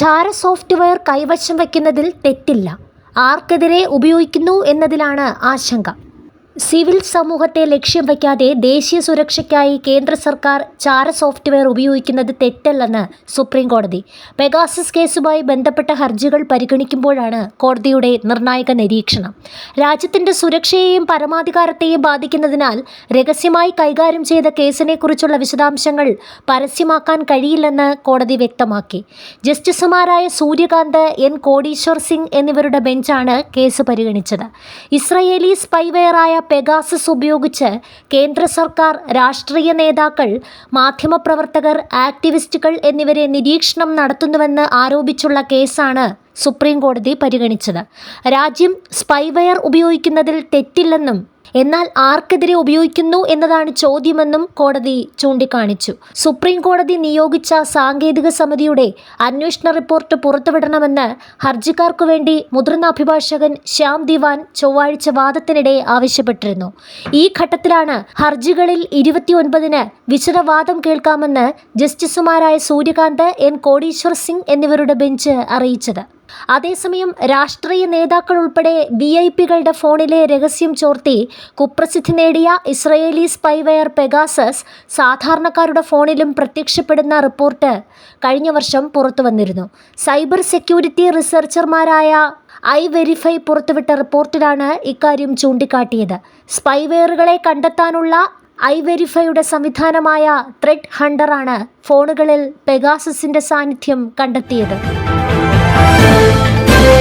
ചാര സോഫ്റ്റ്വെയർ കൈവശം വയ്ക്കുന്നതിൽ തെറ്റില്ല. ആർക്കെതിരെ ഉപയോഗിക്കുന്നു എന്നതിലാണ് ആശങ്ക. സിവിൽ സമൂഹത്തെ ലക്ഷ്യം വയ്ക്കാതെ ദേശീയ സുരക്ഷയ്ക്കായി കേന്ദ്ര സർക്കാർ ചാര സോഫ്റ്റ്വെയർ ഉപയോഗിക്കുന്നത് തെറ്റല്ലെന്ന് സുപ്രീം കോടതി. പെഗാസസ് കേസുമായി ബന്ധപ്പെട്ട ഹർജികൾ പരിഗണിക്കുമ്പോഴാണ് കോടതിയുടെ നിർണായക നിരീക്ഷണം. രാജ്യത്തിന്റെ സുരക്ഷയെയും പരമാധികാരത്തെയും ബാധിക്കുന്നതിനാൽ രഹസ്യമായി കൈകാര്യം ചെയ്ത കേസിനെക്കുറിച്ചുള്ള വിശദാംശങ്ങൾ പരസ്യമാക്കാൻ കഴിയില്ലെന്ന് കോടതി വ്യക്തമാക്കി. ജസ്റ്റിസുമാരായ സൂര്യകാന്ത് എൻ കോടീശ്വർ സിംഗ് എന്നിവരുടെ ബെഞ്ചാണ് കേസ് പരിഗണിച്ചത്. ഇസ്രയേലി സ്പൈവെയറായ പെഗാസസ് ഉപയോഗിച്ച് കേന്ദ്ര സർക്കാർ രാഷ്ട്രീയ നേതാക്കൾ മാധ്യമപ്രവർത്തകർ ആക്ടിവിസ്റ്റുകൾ എന്നിവരെ നിരീക്ഷണം നടത്തുന്നുവെന്ന് ആരോപിച്ചുള്ള കേസാണ് സുപ്രീം കോടതി പരിഗണിച്ചത്. രാജ്യം സ്പൈവെയർ ഉപയോഗിക്കുന്നതിൽ തെറ്റില്ലെന്നും എന്നാൽ ആർക്കെതിരെ ഉപയോഗിക്കുന്നു എന്നതാണ് ചോദ്യമെന്നും കോടതി ചൂണ്ടിക്കാണിച്ചു. സുപ്രീം കോടതി നിയോഗിച്ച സാങ്കേതിക സമിതിയുടെ അന്വേഷണ റിപ്പോർട്ട് പുറത്തുവിടണമെന്ന് ഹർജിക്കാർക്കു വേണ്ടി മുതിർന്ന അഭിഭാഷകൻ ശ്യാം ദിവാൻ ചൊവ്വാഴ്ച വാദത്തിനിടെ ആവശ്യപ്പെട്ടിരുന്നു. ഈ ഘട്ടത്തിലാണ് ഹർജികളിൽ ഇരുപത്തിയൊൻപതിന് വിശദവാദം കേൾക്കാമെന്ന് ജസ്റ്റിസുമാരായ സൂര്യകാന്ത് എൻ കോടീശ്വർ സിംഗ് എന്നിവരുടെ ബെഞ്ച് അറിയിച്ചത്. അതേസമയം രാഷ്ട്രീയ നേതാക്കൾ ഉൾപ്പെടെ വി ഐ പികളുടെ ഫോണിലെ രഹസ്യം ചോർത്തി കുപ്രസിദ്ധി നേടിയ ഇസ്രയേലി സ്പൈവെയർ പെഗാസസ് സാധാരണക്കാരുടെ ഫോണിലും പ്രത്യക്ഷപ്പെടുന്ന റിപ്പോർട്ട് കഴിഞ്ഞ വർഷം പുറത്തു വന്നിരുന്നു. സൈബർ സെക്യൂരിറ്റി റിസർച്ചർമാരായ ഐ വെരിഫൈ പുറത്തുവിട്ട റിപ്പോർട്ടിലാണ് ഇക്കാര്യം ചൂണ്ടിക്കാട്ടിയത്. സ്പൈവെയറുകളെ കണ്ടെത്താനുള്ള ഐ വെരിഫൈയുടെ സംവിധാനമായ ത്രെഡ് ഹണ്ടറാണ് ഫോണുകളിൽ പെഗാസസിന്റെ സാന്നിധ്യം കണ്ടെത്തിയത്.